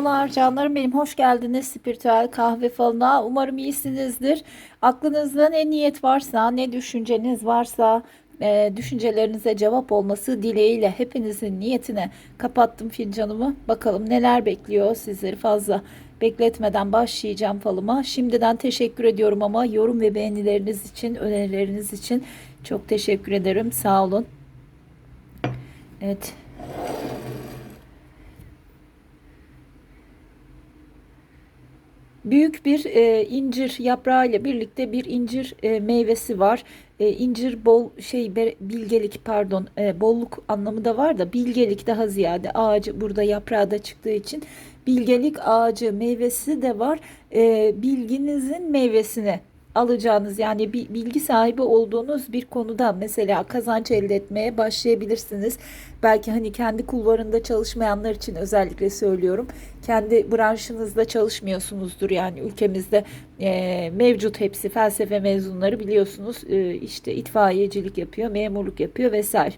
Merhabalar canlarım benim hoş geldiniz spiritüel kahve falına. Umarım iyisinizdir. Aklınızda ne niyet varsa ne düşünceniz varsa e, düşüncelerinize cevap olması dileğiyle hepinizin niyetine kapattım fincanımı. Bakalım neler bekliyor sizleri fazla bekletmeden başlayacağım falıma. Şimdiden teşekkür ediyorum ama yorum ve beğenileriniz için önerileriniz için çok teşekkür ederim. Sağ olun. Evet Büyük bir e, incir yaprağı ile birlikte bir incir e, meyvesi var. E, incir bol şey bilgelik pardon e, bolluk anlamı da var da bilgelik daha ziyade ağacı burada yaprağı da çıktığı için bilgelik ağacı meyvesi de var. E, bilginizin meyvesini alacağınız yani bir bilgi sahibi olduğunuz bir konuda mesela kazanç elde etmeye başlayabilirsiniz. Belki hani kendi kulvarında çalışmayanlar için özellikle söylüyorum. Kendi branşınızda çalışmıyorsunuzdur yani ülkemizde e, mevcut hepsi felsefe mezunları biliyorsunuz e, işte itfaiyecilik yapıyor, memurluk yapıyor vesaire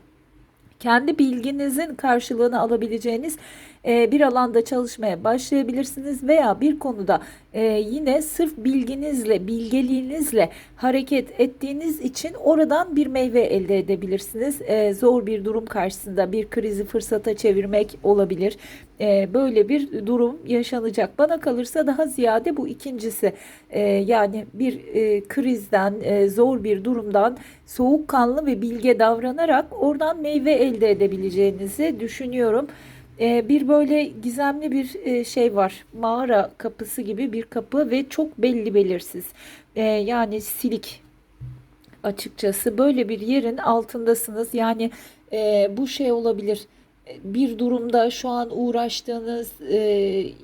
kendi bilginizin karşılığını alabileceğiniz bir alanda çalışmaya başlayabilirsiniz veya bir konuda e, yine sırf bilginizle, bilgeliğinizle hareket ettiğiniz için oradan bir meyve elde edebilirsiniz. E, zor bir durum karşısında bir krizi fırsata çevirmek olabilir. E, böyle bir durum yaşanacak. Bana kalırsa daha ziyade bu ikincisi. Yani bir e, krizden, e, zor bir durumdan soğukkanlı ve bilge davranarak oradan meyve elde edebileceğinizi düşünüyorum. Ee, bir böyle gizemli bir e, şey var. Mağara kapısı gibi bir kapı ve çok belli belirsiz. Ee, yani silik açıkçası böyle bir yerin altındasınız. Yani e, bu şey olabilir. E, Bir durumda şu an uğraştığınız e,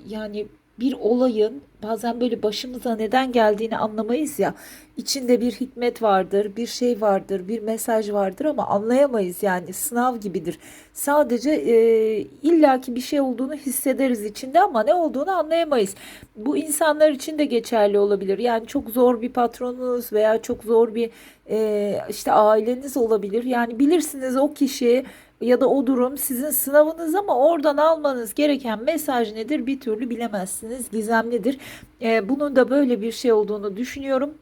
yani bir olayın bazen böyle başımıza neden geldiğini anlamayız ya. İçinde bir hikmet vardır, bir şey vardır, bir mesaj vardır ama anlayamayız yani sınav gibidir. Sadece e, illaki bir şey olduğunu hissederiz içinde ama ne olduğunu anlayamayız. Bu insanlar için de geçerli olabilir. Yani çok zor bir patronunuz veya çok zor bir e, işte aileniz olabilir. Yani bilirsiniz o kişi ya da o durum sizin sınavınız ama oradan almanız gereken mesaj nedir bir türlü bilemezsiniz. Gizemlidir. E, bunun da böyle bir şey olduğunu düşünüyorum.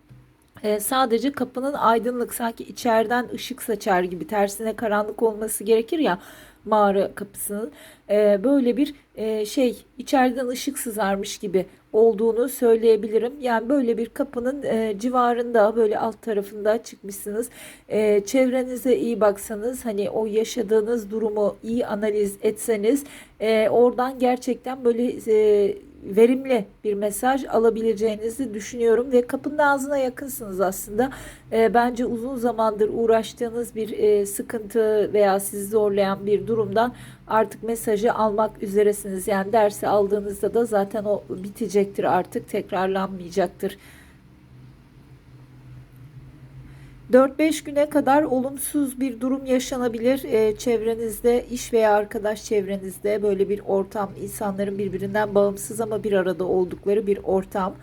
E, sadece kapının aydınlık sanki içeriden ışık saçar gibi tersine karanlık olması gerekir ya mağara kapısının E, böyle bir e, şey içeriden ışık sızarmış gibi olduğunu söyleyebilirim. Yani böyle bir kapının e, civarında böyle alt tarafında çıkmışsınız. E, çevrenize iyi baksanız hani o yaşadığınız durumu iyi analiz etseniz e, oradan gerçekten böyle e, verimli bir mesaj alabileceğinizi düşünüyorum ve kapının ağzına yakınsınız aslında. E, bence uzun zamandır uğraştığınız bir e, sıkıntı veya sizi zorlayan bir durumdan artık mesajı almak üzeresiniz. Yani dersi aldığınızda da zaten o bitecektir artık tekrarlanmayacaktır. 4-5 güne kadar olumsuz bir durum yaşanabilir. Ee, çevrenizde, iş veya arkadaş çevrenizde böyle bir ortam, insanların birbirinden bağımsız ama bir arada oldukları bir ortam.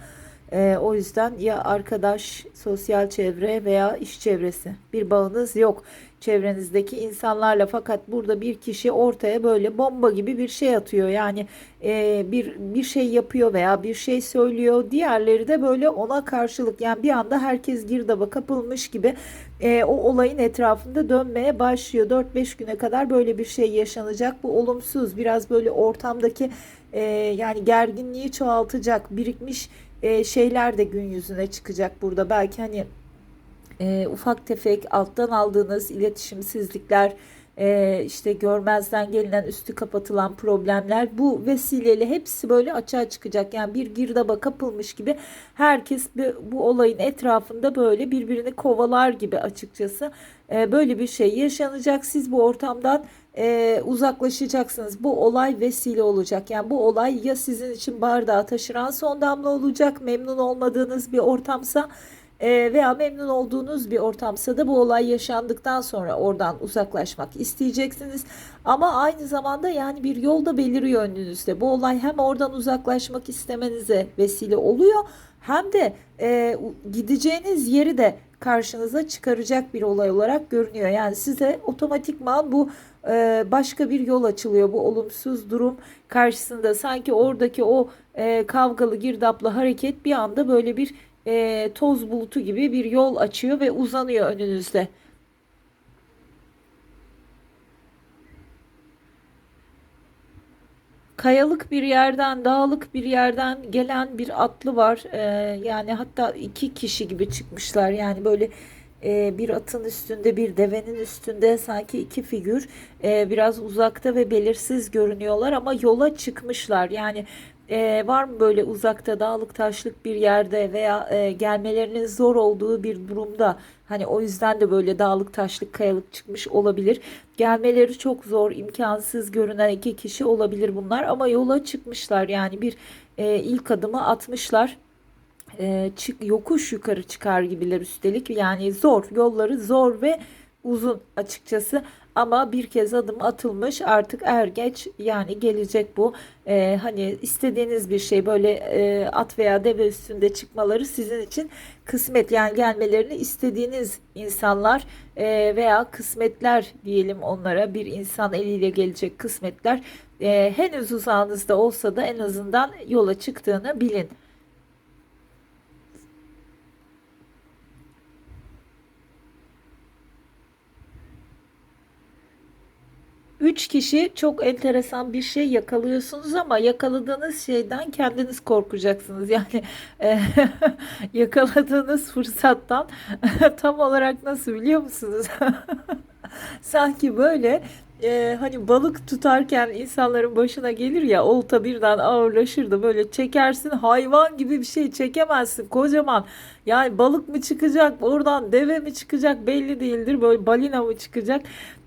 Ee, o yüzden ya arkadaş, sosyal çevre veya iş çevresi. Bir bağınız yok. Çevrenizdeki insanlarla fakat burada bir kişi ortaya böyle bomba gibi bir şey atıyor. Yani e, bir bir şey yapıyor veya bir şey söylüyor. Diğerleri de böyle ona karşılık yani bir anda herkes girdaba kapılmış gibi e, o olayın etrafında dönmeye başlıyor. 4-5 güne kadar böyle bir şey yaşanacak. Bu olumsuz. Biraz böyle ortamdaki e, yani gerginliği çoğaltacak birikmiş e, şeyler de gün yüzüne çıkacak burada. Belki hani e, ufak tefek alttan aldığınız iletişimsizlikler, e, işte görmezden gelinen üstü kapatılan problemler bu vesileyle hepsi böyle açığa çıkacak. Yani bir girdaba kapılmış gibi herkes bu, olayın etrafında böyle birbirini kovalar gibi açıkçası e, böyle bir şey yaşanacak. Siz bu ortamdan e, uzaklaşacaksınız. Bu olay vesile olacak. Yani bu olay ya sizin için bardağı taşıran son damla olacak, memnun olmadığınız bir ortamsa e, veya memnun olduğunuz bir ortamsa da bu olay yaşandıktan sonra oradan uzaklaşmak isteyeceksiniz. Ama aynı zamanda yani bir yolda beliriyor önünüzde. Bu olay hem oradan uzaklaşmak istemenize vesile oluyor hem de e, gideceğiniz yeri de karşınıza çıkaracak bir olay olarak görünüyor. Yani size otomatikman bu e, başka bir yol açılıyor bu olumsuz durum karşısında. Sanki oradaki o e, kavgalı girdaplı hareket bir anda böyle bir e, toz bulutu gibi bir yol açıyor ve uzanıyor önünüzde. Kayalık bir yerden, dağlık bir yerden gelen bir atlı var. Ee, yani hatta iki kişi gibi çıkmışlar. Yani böyle e, bir atın üstünde, bir devenin üstünde sanki iki figür e, biraz uzakta ve belirsiz görünüyorlar ama yola çıkmışlar. Yani e, var mı böyle uzakta, dağlık taşlık bir yerde veya e, gelmelerinin zor olduğu bir durumda? Hani o yüzden de böyle dağlık taşlık kayalık çıkmış olabilir. Gelmeleri çok zor, imkansız görünen iki kişi olabilir bunlar ama yola çıkmışlar. Yani bir e, ilk adımı atmışlar. E, çık yokuş yukarı çıkar gibiler üstelik. Yani zor, yolları zor ve uzun açıkçası ama bir kez adım atılmış. Artık er geç yani gelecek bu. Ee, hani istediğiniz bir şey böyle e, at veya deve üstünde çıkmaları sizin için kısmet. Yani gelmelerini istediğiniz insanlar e, veya kısmetler diyelim onlara. Bir insan eliyle gelecek kısmetler e, henüz uzağınızda olsa da en azından yola çıktığını bilin. Üç kişi çok enteresan bir şey yakalıyorsunuz ama yakaladığınız şeyden kendiniz korkacaksınız. Yani e, yakaladığınız fırsattan tam olarak nasıl biliyor musunuz? Sanki böyle e, hani balık tutarken insanların başına gelir ya olta birden ağırlaşır da böyle çekersin hayvan gibi bir şey çekemezsin kocaman. Yani balık mı çıkacak oradan deve mi çıkacak belli değildir böyle balina mı çıkacak.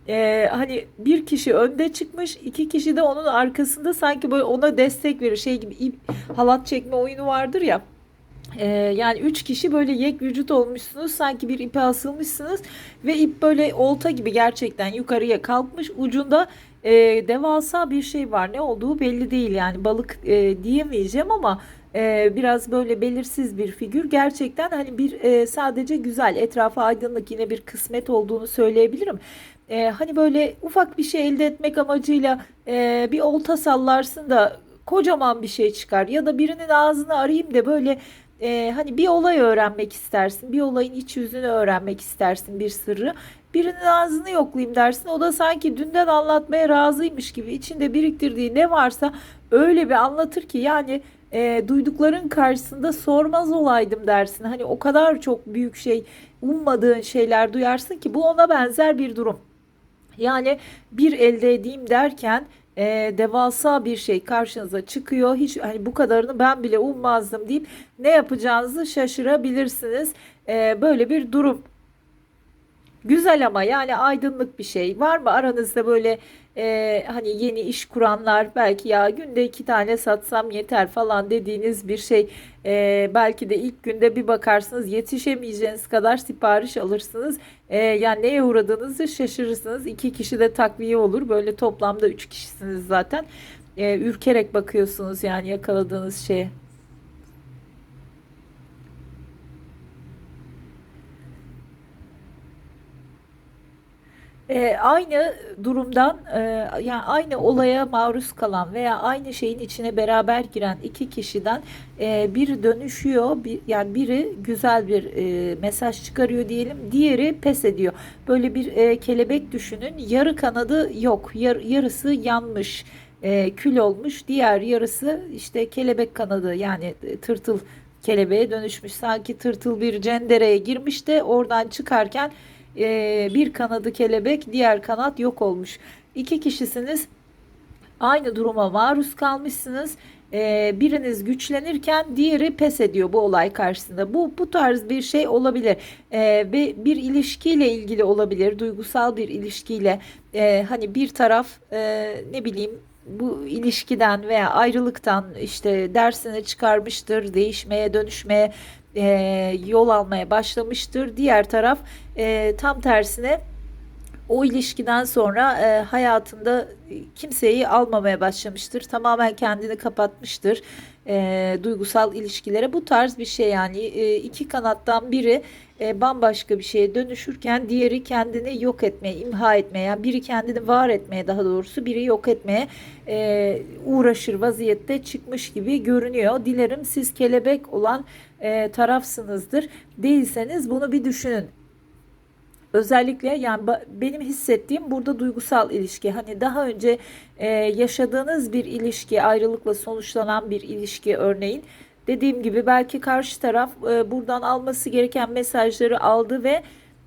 Ee, hani bir kişi önde çıkmış, iki kişi de onun arkasında sanki böyle ona destek verir. Şey gibi ip halat çekme oyunu vardır ya. Ee, yani üç kişi böyle yek vücut olmuşsunuz. Sanki bir ipe asılmışsınız ve ip böyle olta gibi gerçekten yukarıya kalkmış. Ucunda e, devasa bir şey var. Ne olduğu belli değil yani balık e, diyemeyeceğim ama e, biraz böyle belirsiz bir figür. Gerçekten hani bir e, sadece güzel etrafa aydınlık yine bir kısmet olduğunu söyleyebilirim e, hani böyle ufak bir şey elde etmek amacıyla e, bir olta sallarsın da kocaman bir şey çıkar. Ya da birinin ağzını arayayım da böyle e, hani bir olay öğrenmek istersin bir olayın iç yüzünü öğrenmek istersin bir sırrı. Birinin ağzını yoklayayım dersin o da sanki dünden anlatmaya razıymış gibi içinde biriktirdiği ne varsa öyle bir anlatır ki yani e, duydukların karşısında sormaz olaydım dersin. Hani o kadar çok büyük şey ummadığın şeyler duyarsın ki bu ona benzer bir durum. Yani bir elde edeyim derken e, devasa bir şey karşınıza çıkıyor. Hiç hani bu kadarını ben bile ummazdım deyip ne yapacağınızı şaşırabilirsiniz. E, böyle bir durum Güzel ama yani aydınlık bir şey. Var mı aranızda böyle e, hani yeni iş kuranlar belki ya günde iki tane satsam yeter falan dediğiniz bir şey. E, belki de ilk günde bir bakarsınız yetişemeyeceğiniz kadar sipariş alırsınız. E, yani neye uğradığınızı şaşırırsınız. İki kişi de takviye olur. Böyle toplamda üç kişisiniz zaten. E, ürkerek bakıyorsunuz yani yakaladığınız şeye. E, aynı durumdan e, yani aynı olaya maruz kalan veya aynı şeyin içine beraber giren iki kişiden e, biri dönüşüyor bir, yani biri güzel bir e, mesaj çıkarıyor diyelim diğeri pes ediyor. Böyle bir e, kelebek düşünün yarı kanadı yok yar, yarısı yanmış e, kül olmuş diğer yarısı işte kelebek kanadı yani tırtıl kelebeğe dönüşmüş. Sanki tırtıl bir cendereye girmiş de oradan çıkarken e, bir kanadı kelebek diğer kanat yok olmuş. İki kişisiniz aynı duruma maruz kalmışsınız. E, biriniz güçlenirken diğeri pes ediyor bu olay karşısında. Bu bu tarz bir şey olabilir. E, ve bir ilişkiyle ilgili olabilir. Duygusal bir ilişkiyle e, hani bir taraf e, ne bileyim bu ilişkiden veya ayrılıktan işte dersini çıkarmıştır, değişmeye, dönüşmeye e, yol almaya başlamıştır. Diğer taraf e, tam tersine o ilişkiden sonra e, hayatında kimseyi almamaya başlamıştır. Tamamen kendini kapatmıştır e, duygusal ilişkilere. Bu tarz bir şey yani e, iki kanattan biri e, bambaşka bir şeye dönüşürken diğeri kendini yok etmeye, imha etmeye, yani biri kendini var etmeye daha doğrusu biri yok etmeye e, uğraşır vaziyette çıkmış gibi görünüyor. Dilerim siz kelebek olan e, tarafsınızdır. Değilseniz bunu bir düşünün. Özellikle yani benim hissettiğim burada duygusal ilişki. Hani daha önce e, yaşadığınız bir ilişki, ayrılıkla sonuçlanan bir ilişki örneğin. Dediğim gibi belki karşı taraf e, buradan alması gereken mesajları aldı ve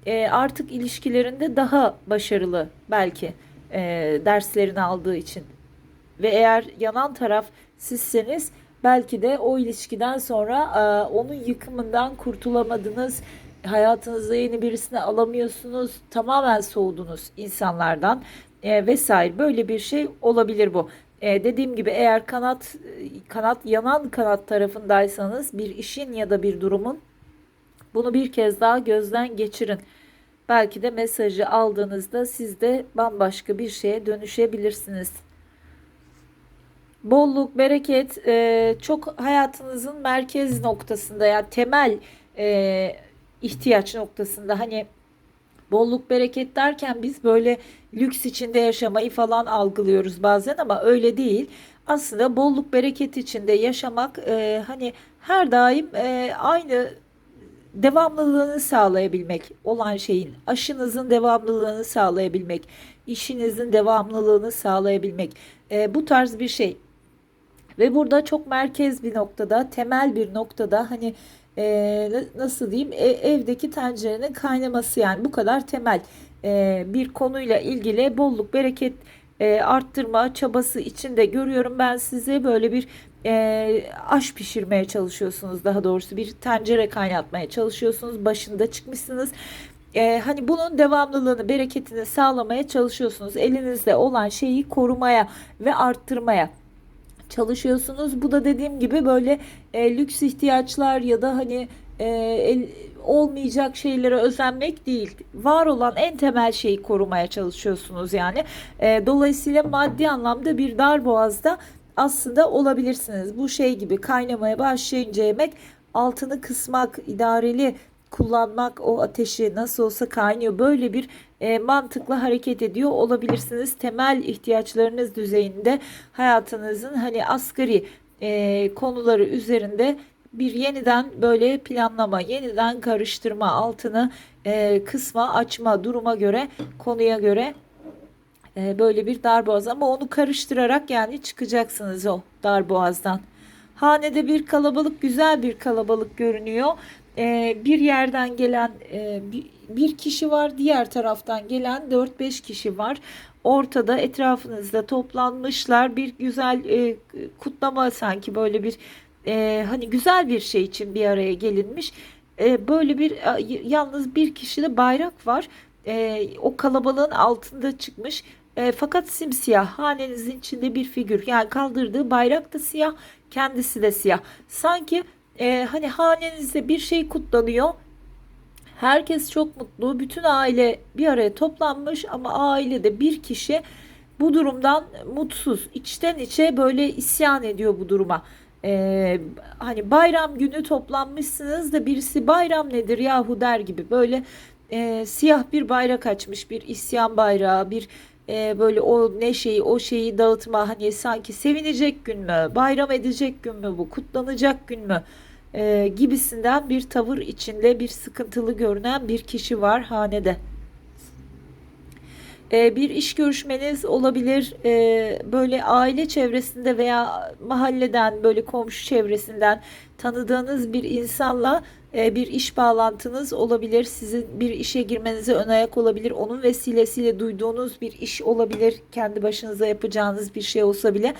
e, artık ilişkilerinde daha başarılı belki e, derslerini aldığı için. Ve eğer yanan taraf sizseniz belki de o ilişkiden sonra e, onun yıkımından kurtulamadınız hayatınıza yeni birisini alamıyorsunuz. Tamamen soğudunuz insanlardan e, vesaire. Böyle bir şey olabilir bu. E, dediğim gibi eğer kanat kanat yanan kanat tarafındaysanız bir işin ya da bir durumun bunu bir kez daha gözden geçirin. Belki de mesajı aldığınızda siz de bambaşka bir şeye dönüşebilirsiniz. Bolluk, bereket e, çok hayatınızın merkez noktasında yani temel e, ihtiyaç noktasında hani bolluk bereket derken biz böyle lüks içinde yaşamayı falan algılıyoruz bazen ama öyle değil. Aslında bolluk bereket içinde yaşamak e, hani her daim e, aynı devamlılığını sağlayabilmek olan şeyin aşınızın devamlılığını sağlayabilmek işinizin devamlılığını sağlayabilmek e, bu tarz bir şey ve burada çok merkez bir noktada temel bir noktada hani e, nasıl diyeyim? E, evdeki tencerenin kaynaması yani bu kadar temel. E, bir konuyla ilgili bolluk bereket e, arttırma çabası içinde görüyorum ben size böyle bir e, aş pişirmeye çalışıyorsunuz daha doğrusu. Bir tencere kaynatmaya çalışıyorsunuz. Başında çıkmışsınız. E, hani bunun devamlılığını bereketini sağlamaya çalışıyorsunuz. Elinizde olan şeyi korumaya ve arttırmaya çalışıyorsunuz. Bu da dediğim gibi böyle e, lüks ihtiyaçlar ya da hani e, el, olmayacak şeylere özenmek değil. Var olan en temel şeyi korumaya çalışıyorsunuz yani. E, dolayısıyla maddi anlamda bir dar boğazda aslında olabilirsiniz. Bu şey gibi kaynamaya başlayınca yemek altını kısmak, idareli kullanmak o ateşi nasıl olsa kaynıyor. Böyle bir e, mantıkla hareket ediyor olabilirsiniz. Temel ihtiyaçlarınız düzeyinde hayatınızın hani asgari e, konuları üzerinde bir yeniden böyle planlama, yeniden karıştırma, altını e, kısma, açma duruma göre, konuya göre e, böyle bir darboğaz ama onu karıştırarak yani çıkacaksınız o darboğazdan. Hanede bir kalabalık, güzel bir kalabalık görünüyor e, bir yerden gelen e, bir, kişi var, diğer taraftan gelen 4-5 kişi var. Ortada etrafınızda toplanmışlar. Bir güzel e, kutlama sanki böyle bir e, hani güzel bir şey için bir araya gelinmiş. E, böyle bir yalnız bir kişide bayrak var. E, o kalabalığın altında çıkmış. E, fakat simsiyah hanenizin içinde bir figür yani kaldırdığı bayrak da siyah kendisi de siyah sanki e, hani hanenizde bir şey kutlanıyor. Herkes çok mutlu. Bütün aile bir araya toplanmış ama ailede bir kişi bu durumdan mutsuz. İçten içe böyle isyan ediyor bu duruma. Ee, hani bayram günü toplanmışsınız da birisi bayram nedir yahu der gibi böyle e, siyah bir bayrak açmış bir isyan bayrağı bir e, böyle o neşeyi o şeyi dağıtma hani sanki sevinecek gün mü bayram edecek gün mü bu kutlanacak gün mü e, gibisinden bir tavır içinde bir sıkıntılı görünen bir kişi var hanede. E, bir iş görüşmeniz olabilir e, böyle aile çevresinde veya mahalleden böyle komşu çevresinden tanıdığınız bir insanla e, bir iş bağlantınız olabilir. Sizin bir işe girmenize ön ayak olabilir. Onun vesilesiyle duyduğunuz bir iş olabilir. Kendi başınıza yapacağınız bir şey olsa bile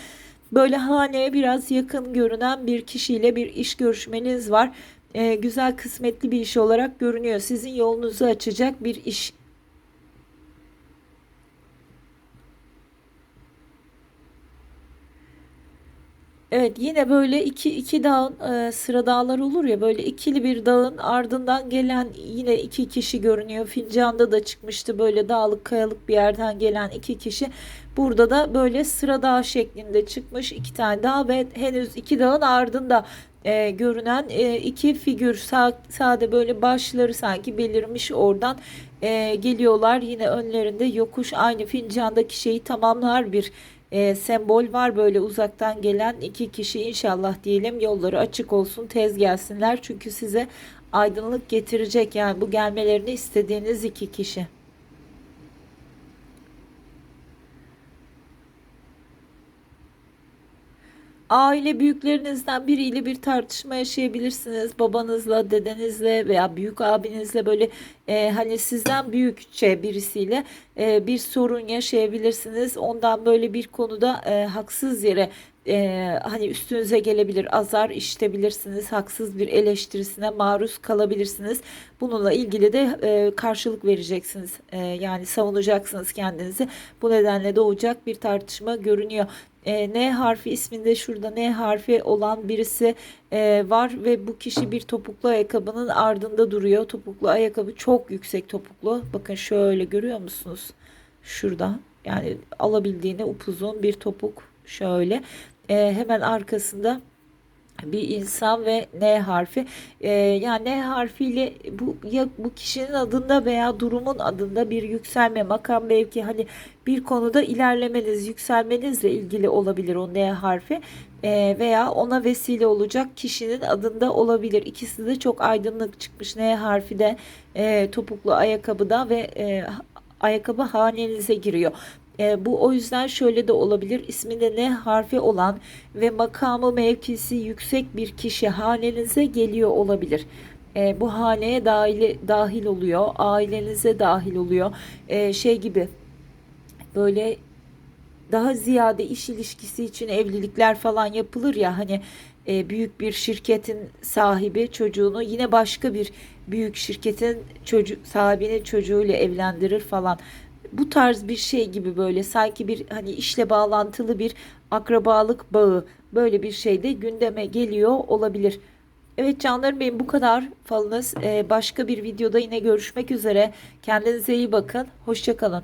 Böyle haneye biraz yakın görünen bir kişiyle bir iş görüşmeniz var. Ee, güzel kısmetli bir iş olarak görünüyor. Sizin yolunuzu açacak bir iş. Evet yine böyle iki, iki dağın e, sıra dağlar olur ya böyle ikili bir dağın ardından gelen yine iki kişi görünüyor. Fincanda da çıkmıştı böyle dağlık kayalık bir yerden gelen iki kişi. Burada da böyle sıra dağ şeklinde çıkmış iki tane dağ ve henüz iki dağın ardında e, görünen e, iki figür Sa- sade böyle başları sanki belirmiş oradan e, geliyorlar. Yine önlerinde yokuş aynı fincandaki şeyi tamamlar bir e, sembol var böyle uzaktan gelen iki kişi inşallah diyelim. Yolları açık olsun tez gelsinler. Çünkü size aydınlık getirecek. Yani bu gelmelerini istediğiniz iki kişi. Aile büyüklerinizden biriyle bir tartışma yaşayabilirsiniz. Babanızla, dedenizle veya büyük abinizle böyle e, hani sizden büyükçe birisiyle e, bir sorun yaşayabilirsiniz. Ondan böyle bir konuda e, haksız yere e, hani üstünüze gelebilir, azar işitebilirsiniz. Haksız bir eleştirisine maruz kalabilirsiniz. Bununla ilgili de e, karşılık vereceksiniz. E, yani savunacaksınız kendinizi. Bu nedenle doğacak bir tartışma görünüyor e, N harfi isminde şurada N harfi olan birisi e, var ve bu kişi bir topuklu ayakkabının ardında duruyor. Topuklu ayakkabı çok yüksek topuklu. Bakın şöyle görüyor musunuz? Şurada yani alabildiğine upuzun bir topuk şöyle. E, hemen arkasında bir insan ve N harfi. Ee, yani N harfiyle bu ya bu kişinin adında veya durumun adında bir yükselme, makam mevki hani bir konuda ilerlemeniz, yükselmenizle ilgili olabilir o N harfi. Ee, veya ona vesile olacak kişinin adında olabilir. İkisi de çok aydınlık çıkmış. N harfi de e, topuklu ayakkabıda ve e, ayakkabı hanenize giriyor. E, bu o yüzden şöyle de olabilir. İsminde ne harfi olan ve makamı mevkisi yüksek bir kişi hanenize geliyor olabilir. E, bu haneye dahil, dahil oluyor. Ailenize dahil oluyor. E, şey gibi böyle daha ziyade iş ilişkisi için evlilikler falan yapılır ya hani e, büyük bir şirketin sahibi çocuğunu yine başka bir büyük şirketin çocuk sahibinin çocuğuyla evlendirir falan. Bu tarz bir şey gibi böyle sanki bir hani işle bağlantılı bir akrabalık bağı böyle bir şey de gündeme geliyor olabilir. Evet canlarım benim bu kadar falınız. Ee, başka bir videoda yine görüşmek üzere. Kendinize iyi bakın. Hoşça kalın.